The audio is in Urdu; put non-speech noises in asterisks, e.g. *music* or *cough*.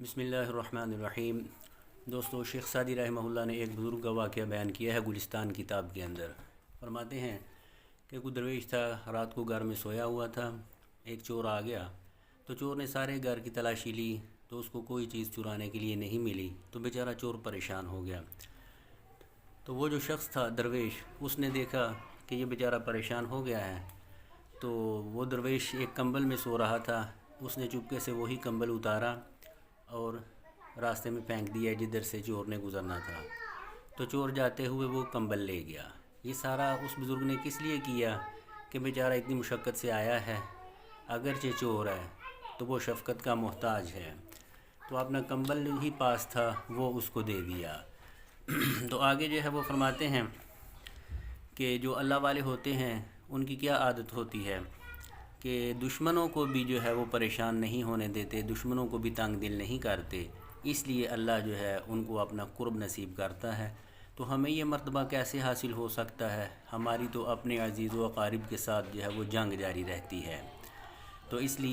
بسم اللہ الرحمن الرحیم۔ دوستو، شیخ سعدی رحمہ اللہ نے ایک بزرگ کا واقعہ بیان کیا ہے گلستان کتاب کے اندر۔ فرماتے ہیں کہ کوئی درویش تھا، رات کو گھر میں سویا ہوا تھا، ایک چور آ گیا۔ تو چور نے سارے گھر کی تلاشی لی، تو اس کو کوئی چیز چرانے کے لیے نہیں ملی۔ تو بیچارہ چور پریشان ہو گیا۔ تو وہ جو شخص تھا درویش، اس نے دیکھا کہ یہ بیچارہ پریشان ہو گیا ہے۔ تو وہ درویش ایک کمبل میں سو رہا تھا، اس نے چپکے سے وہی کمبل اتارا۔ اور راستے میں پھینک دیا جدھر سے چور نے گزرنا تھا۔ تو چور جاتے ہوئے وہ کمبل لے گیا۔ یہ سارا اس بزرگ نے کس لیے کیا کہ بیچارہ اتنی مشقت سے آیا ہے؟ اگرچہ چور ہے، تو وہ شفقت کا محتاج ہے۔ تو اپنا کمبل ہی پاس تھا، وہ اس کو دے دیا۔ *clears throat* تو آگے جو ہے وہ فرماتے ہیں کہ جو اللہ والے ہوتے ہیں، ان کی کیا عادت ہوتی ہے؟ کہ دشمنوں کو بھی جو ہے وہ پریشان نہیں ہونے دیتے، دشمنوں کو بھی تنگ دل نہیں کرتے۔ اس لیے اللہ جو ہے ان کو اپنا قرب نصیب کرتا ہے۔ تو ہمیں یہ مرتبہ کیسے حاصل ہو سکتا ہے؟ ہماری تو اپنے عزیز و اقارب کے ساتھ جو ہے وہ جنگ جاری رہتی ہے۔ تو اس لیے